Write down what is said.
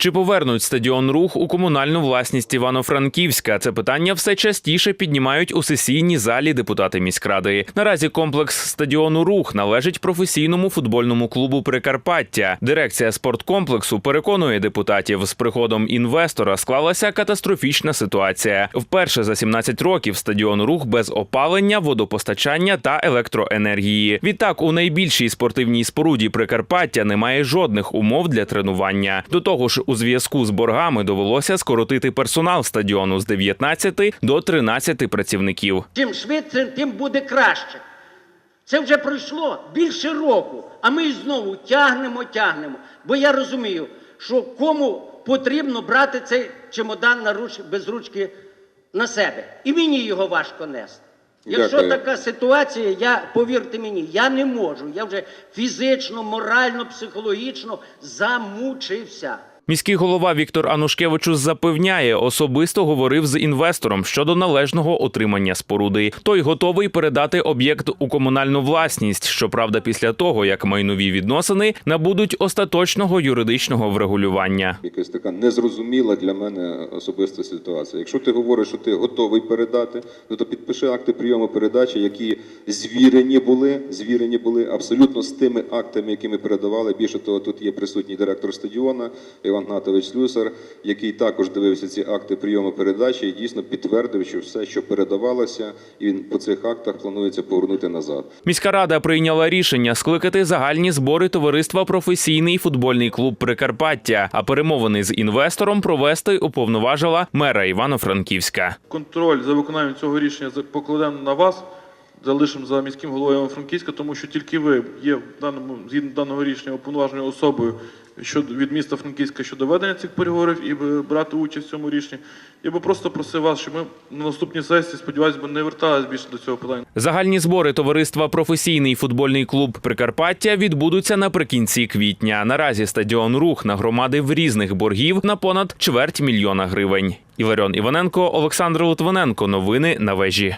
Чи повернуть стадіон рух у комунальну власність Івано-Франківська? Це питання все частіше піднімають у сесійній залі депутати міськради. Наразі комплекс стадіону рух належить професійному футбольному клубу Прикарпаття. Дирекція спорткомплексу переконує депутатів, з приходом інвестора склалася катастрофічна ситуація. Вперше за 17 років стадіон рух без опалення, водопостачання та електроенергії. Відтак, у найбільшій спортивній споруді Прикарпаття немає жодних умов для тренування. До того ж, у зв'язку з боргами довелося скоротити персонал стадіону з 19 до 13 працівників. Чим швидше, тим буде краще. Це вже пройшло більше року, а ми знову тягнемо, тягнемо. Бо я розумію, що кому потрібно брати цей чемодан на руч... без ручки на себе. І мені його важко нести. Якщо Дякую. така ситуація, я повірте мені, я не можу. Я вже фізично, морально, психологічно замучився. Міський голова Віктор Анушкевичус запевняє, особисто говорив з інвестором щодо належного отримання споруди. Той готовий передати об'єкт у комунальну власність. Щоправда, після того як майнові відносини набудуть остаточного юридичного врегулювання. Якась така незрозуміла для мене особиста ситуація. Якщо ти говориш, що ти готовий передати, ну то підпиши акти прийому передачі, які звірені були, звірені були абсолютно з тими актами, які ми передавали. Більше того, тут є присутній директор стадіона Іван Гнатович Слюсар, який також дивився ці акти прийому передачі і дійсно підтвердив, що все, що передавалося, і він по цих актах планується повернути назад. Міська рада прийняла рішення скликати загальні збори товариства професійний футбольний клуб Прикарпаття, а перемовини з інвестором провести уповноважила мера Івано-Франківська. контроль за виконанням цього рішення за- покладемо на вас, залишимо за міським головою Франківська, тому що тільки ви є в даному згідно даного рішення уповноваженою особою щодо від міста Франківська щодо ведення цих переговорів і е, брати участь в цьому рішенні. Я би просто просив вас, щоб ми на наступній сесії, сподіваюся, не вертались більше до цього питання. Загальні збори товариства професійний футбольний клуб Прикарпаття відбудуться наприкінці квітня. Наразі стадіон рух нагромадив різних боргів на понад чверть мільйона гривень. Іларіон Іваненко, Олександр Литвиненко. Новини на вежі.